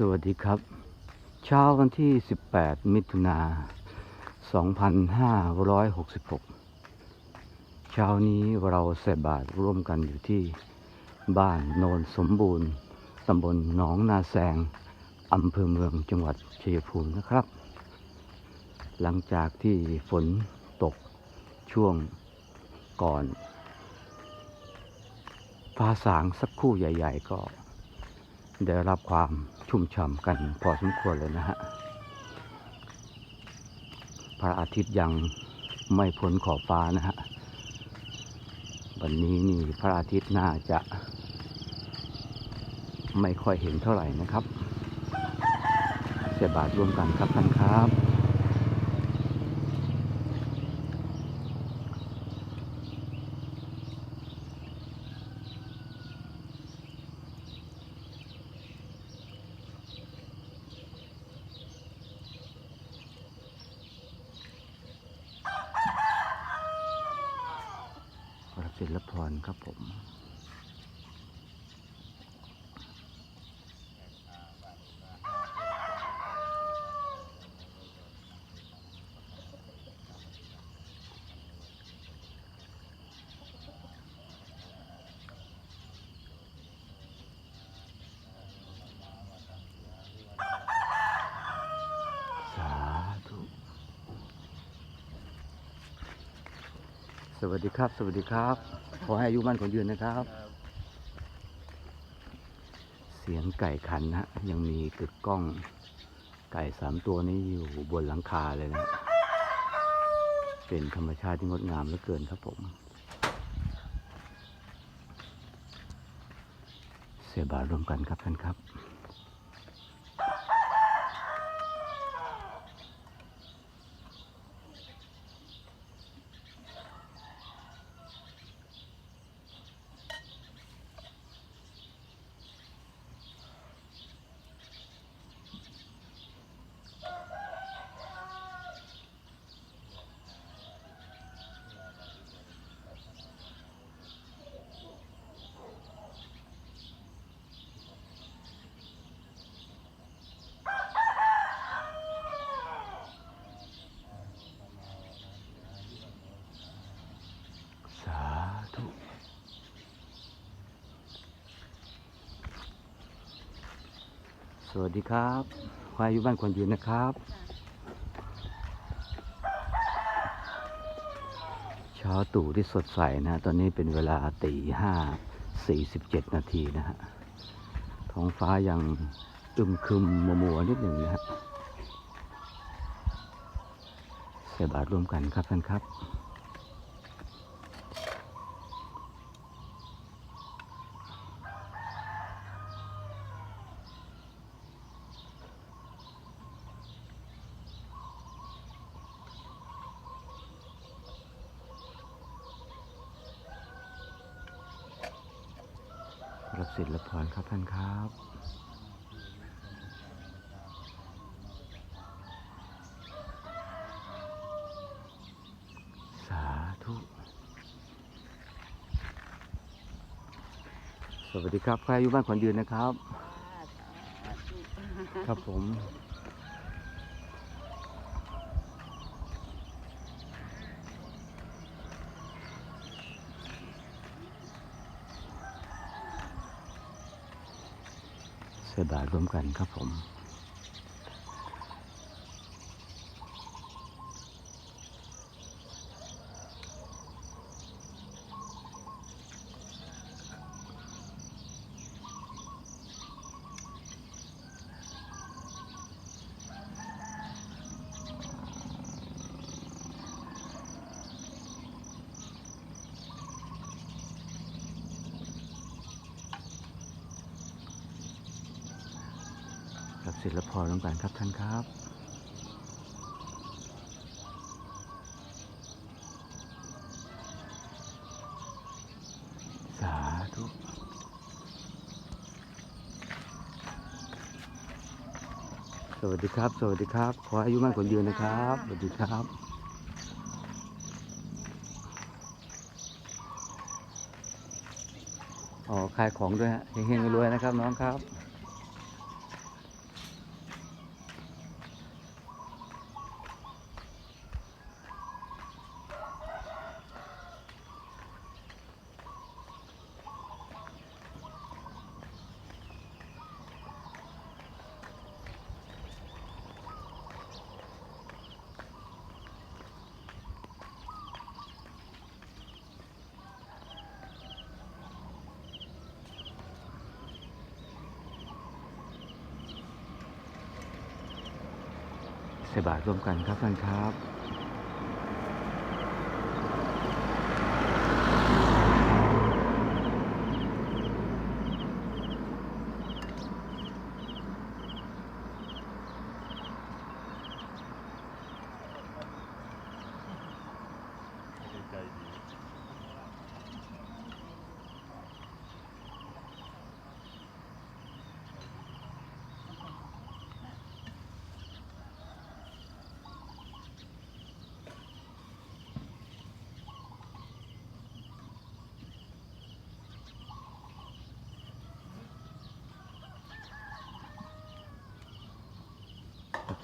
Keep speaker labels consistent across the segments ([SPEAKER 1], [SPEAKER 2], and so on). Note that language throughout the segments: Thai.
[SPEAKER 1] สวัสดีครับ เช้าวันที่ 18 มิถุนา 2566 เช้านี้เราใส่บาตรร่วมกันอยู่ที่บ้านโนนสมบูรณ์ตำบลหนองนาแซงอำเภอเมืองจังหวัดชัยภูมินะครับ หลังจากที่ฝนตกช่วงก่อนฟ้าสางสักคู่ใหญ่ ๆ ก็ได้รับความ ชุ่มฉ่ำกันพอสมควรเลยนะฮะ พระอาทิตย์ยังไม่พ้นขอบฟ้านะฮะ วันนี้นี่พระอาทิตย์น่าจะ ไม่ค่อยเห็นเท่าไหร่นะครับเสียบาทร่วมกันครับท่านครับ ขอรับศิ ลพรครับผม สาธุ สวัสดีครับ สวัสดีครับ ขอให้อายุมั่นขอยืนนะครับ เสียงไก่ขันนะยังมีกึกก้อง ไก่สามตัวนี้อยู่บนหลังคาเลยนะ เป็นธรรมชาติที่งดงามเหลือเกินครับผม เสียบาทรวมกันครับท่านครับ สาธุ สวัสดีครับควายอยู่บ้านคนยืนนะครับ เช้าตู่ที่สดใสนะ ตอนนี้เป็นเวลาตีห้าสี่สิบเจ็ดนาทีนะฮะ ท้องฟ้ายังอึมครึมมัวมัวๆนิดหนึ่งนะฮะใส่บาตรร่วมกันครับท่านครับศิลพรครับท่านครับ สาธุ สวัสดีครับใครอยู่บ้านขวัญยืนนะครับ ครับผม เสบาทร่วมกันครับผม กับศิลปพรร่วมกันครับท่านครับ สาธุสวัสดีครับ สวัสดีครับ ขออายุมั่นขนยืนนะครับ สวัสดีครับ อ๋อขายของด้วยฮะเฮงๆรวยๆนะครับน้องครับ ส่บาตรร่วมกันครับท่านครับ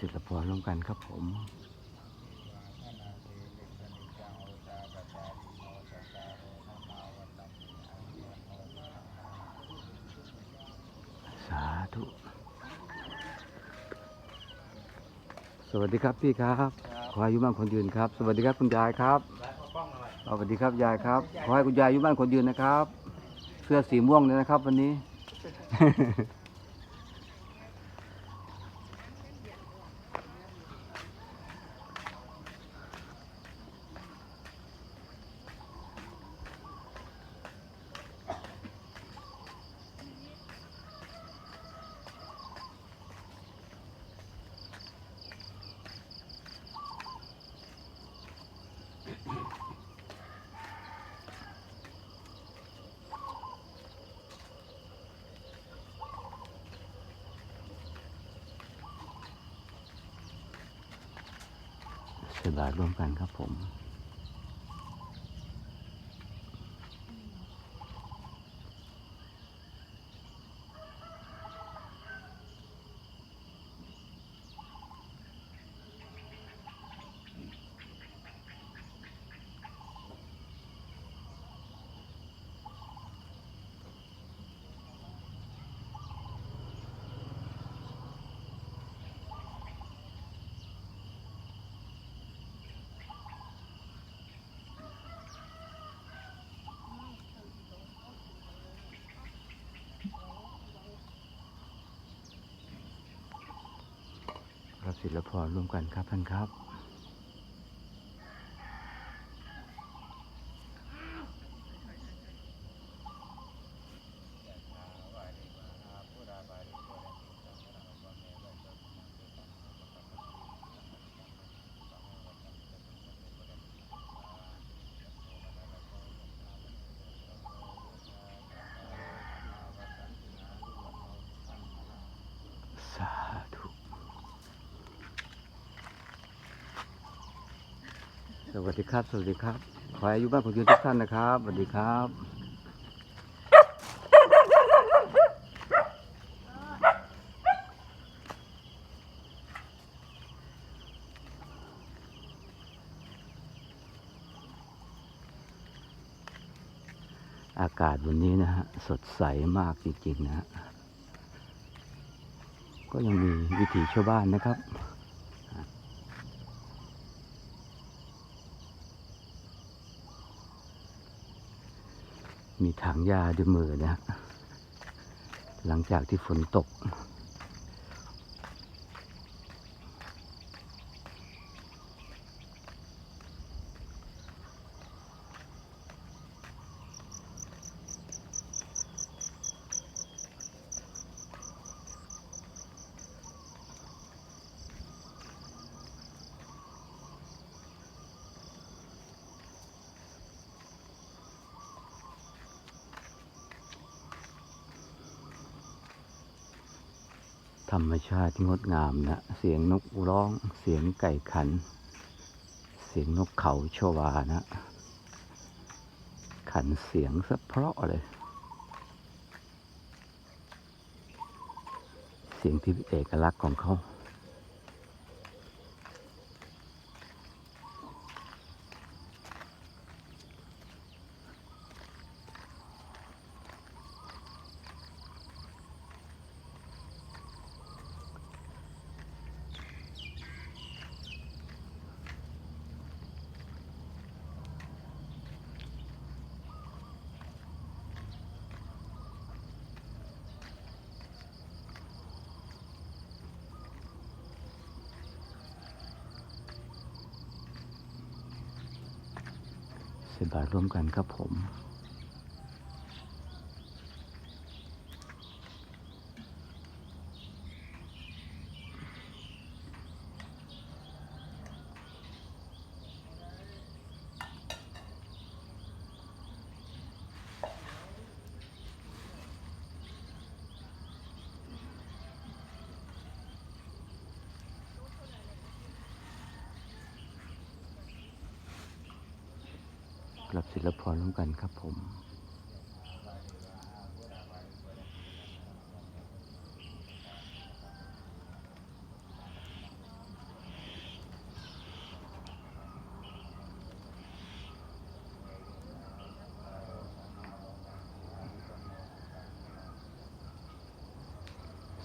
[SPEAKER 1] ศิลปะร่วมกันครับผมสาธุสวัสดีครับพี่ครับขออายุมั่นคนยืนครับ สวัสดีครับคุณยายครับสวัสดีครับยายครับ ขอให้คุณยายอายุมั่นคนยืนนะครับ เสื้อสีม่วงเลยนะครับ วันนี้ สบาทร่วมกันครับผม ศิลปะร่วมกันครับท่านครับ สาธุ สวัสดีครับ สวัสดีครับ ขอให้อายุบ้านผมยืนทุกท่านนะครับ สวัสดีครับอากาศวันนี้นะฮะ สดใสมากจริง ๆ นะฮะ ก็ยังมีวิถีชาวบ้านนะครับ มีถังยาด้วยมือนะฮะหลังจากที่ฝนตก ธรรมชาติที่งดงามนะ เสียงนกร้อง เสียงไก่ขัน เสียงนกเขาชวานะ ขันเสียงสะเพราะเลย เสียงที่เป็นเอกลักษณ์ของเขา สิบบายร่วมกันครับผม กลับศิลปพรร่วมกันครับผม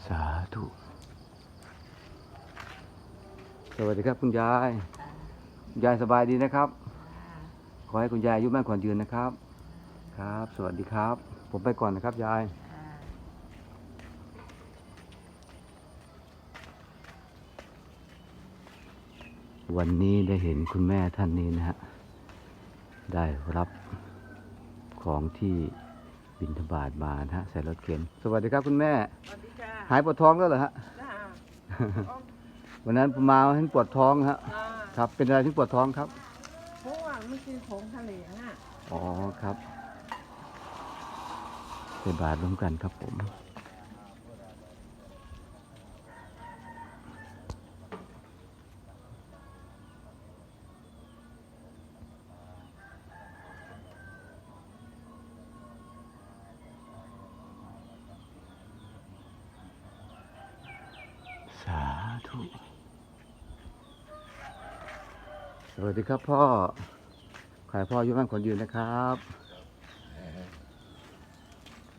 [SPEAKER 1] สาธุ สวัสดีครับคุณยายคุณยายสบายดีนะครับ อให้คุณยายอายุมั่นขวัญยืนนะครับ ครับ สวัสดีครับ ผมไปก่อนนะครับยายวันนี้ได้เห็นคุณแม่ท่านนี้นะฮะ ได้รับของที่บินทบาทมานะฮะใส่รถเข็น สวัสดีครับคุณแม่
[SPEAKER 2] สวัสดีจ้า
[SPEAKER 1] หายปวดท้องแล้วเหรอฮะ
[SPEAKER 2] จ้า
[SPEAKER 1] วันนั้นผมมาเห็นปวดท้องฮะ
[SPEAKER 2] อ่า
[SPEAKER 1] ครับ เป็นอะไรที่ปวดท้องครับ
[SPEAKER 2] เพราะว่าไม่กินผงทะเลน่ะ
[SPEAKER 1] อ๋อครับใส่บาทร่วมกันครับผมสาธุสวัสดีครับพ่อายพ่ออายุมั่นขวัญยืนนะครับ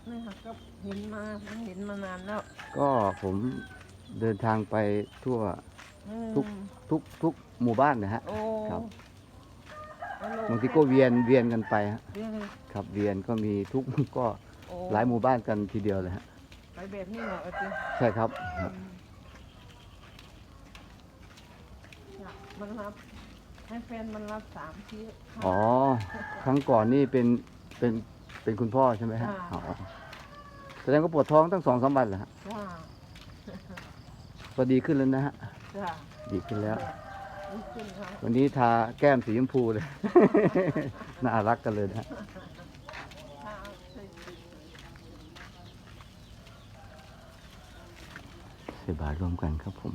[SPEAKER 2] นี่ค่ะก็เห็นมามันเห็นมานานแล้ว
[SPEAKER 1] ก็ผมเดินทางไปทั่ว
[SPEAKER 2] อืม
[SPEAKER 1] ทุกทุกทุกหมู่บ้านนะฮะ
[SPEAKER 2] โอ้
[SPEAKER 1] ครับ
[SPEAKER 2] แล้วลู
[SPEAKER 1] บางทีก็เวียนเวียนกันไปฮะ
[SPEAKER 2] เรียกเลย
[SPEAKER 1] ครับเวียนก็มีทุกก็
[SPEAKER 2] โอ้
[SPEAKER 1] หลายหมู่บ้านกันทีเดียวเลยฮะ
[SPEAKER 2] ไปแบบนี้เหรอเอาจริง
[SPEAKER 1] ใช่ครับครับ
[SPEAKER 2] เนี่ยมันรับ ให้แฟนมันรับสามที
[SPEAKER 1] อ๋อ ครั้งก่อนนี่เป็นเป็นเป็นคุณพ่อใช่ไหมฮะ
[SPEAKER 2] ค่ะ
[SPEAKER 1] อ๋อแสดงก็ปวดท้องตั้งสองสามวันแล้วฮะ
[SPEAKER 2] จ้า
[SPEAKER 1] พอดีขึ้นแล้วนะฮะ
[SPEAKER 2] จ้า
[SPEAKER 1] ดีขึ้นแล้ว
[SPEAKER 2] นี่ขึ้นครับ
[SPEAKER 1] วันนี้ทาแก้มสีชมพูเลย น่ารักกันเลยนะฮะ
[SPEAKER 2] ถ้าใส่สี
[SPEAKER 1] ใส่บาตรร่วมกันครับผม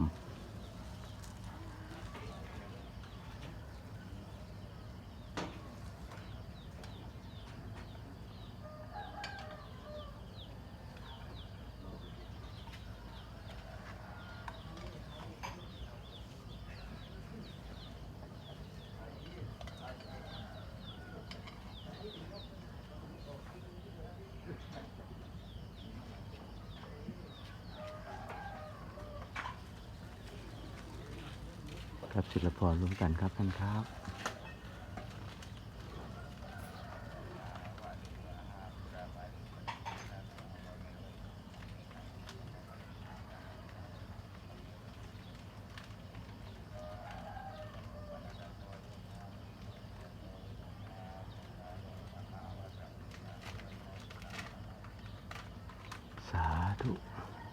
[SPEAKER 1] รับศิลปพรร่วมกันครับท่านครับสาธุ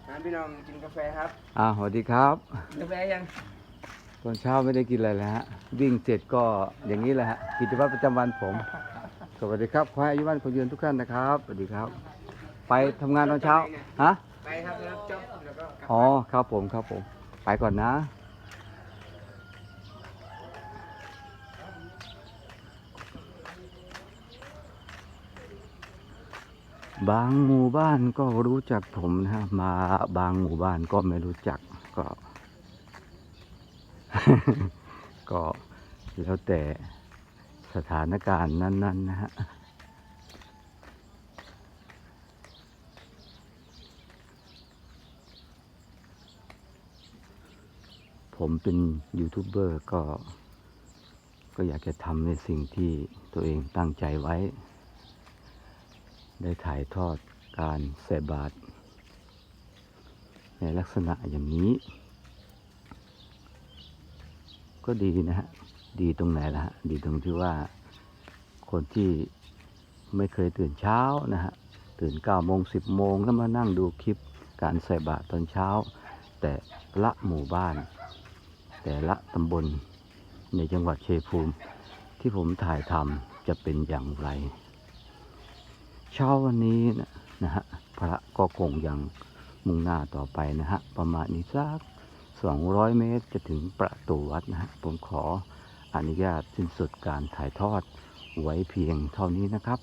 [SPEAKER 3] นะพี่น้องกินกาแฟครับ
[SPEAKER 1] อ่าสวัสดีครับ
[SPEAKER 3] กาแฟยัง
[SPEAKER 1] ตอนเช้าไม่ได้กินอะไรเลยฮะ วิ่งเสร็จก็อย่างนี้แหละฮะ กิจวัตรประจำวันผม สวัสดีครับขอให้อายุวันคนยืนทุกท่านนะครับ สวัสดีครับ ไปทำงานตอนเช้า ฮะ
[SPEAKER 3] ไปครับรับจ็อบแล้วก็กลับ
[SPEAKER 1] อ๋อ ครับผม ครับผม ไปก่อนนะ บางหมู่บ้านก็รู้จักผมนะฮะ มาบางหมู่บ้านก็ไม่รู้จักก็ ก็แล้วแต่สถานการณ์นั้นๆนะฮะผมเป็นยูทูบเบอร์ก็ ก็อยากจะทำในสิ่งที่ตัวเองตั้งใจไว้ ได้ถ่ายทอดการใส่บาตรในลักษณะอย่างนี้ ก็ดีนะฮะ ดีตรงไหนล่ะฮะ ดีตรงที่ว่าคนที่ไม่เคยตื่นเช้านะฮะ ตื่น9โมง10โมงแล้วมานั่งดูคลิปการใส่บาตรตอนเช้า แต่ละหมู่บ้าน แต่ละตำบลในจังหวัดเชัยภูมิ ที่ผมถ่ายทำจะเป็นอย่างไร เช้าวันนี้นะนะฮะพระก็คงยังมุ่งหน้าต่อไปนะฮะ ประมาณนี้สัก 200 เมตรจะถึงประตูวัดนะฮะผมขออนุญาตสิ้นสุดการถ่ายทอดไว้เพียงเท่านี้นะครับ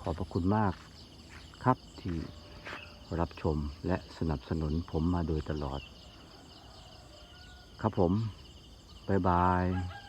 [SPEAKER 1] ขอบพระคุณมากครับที่รับชมและสนับสนุนผมมาโดยตลอด ครับผม บ๊ายบาย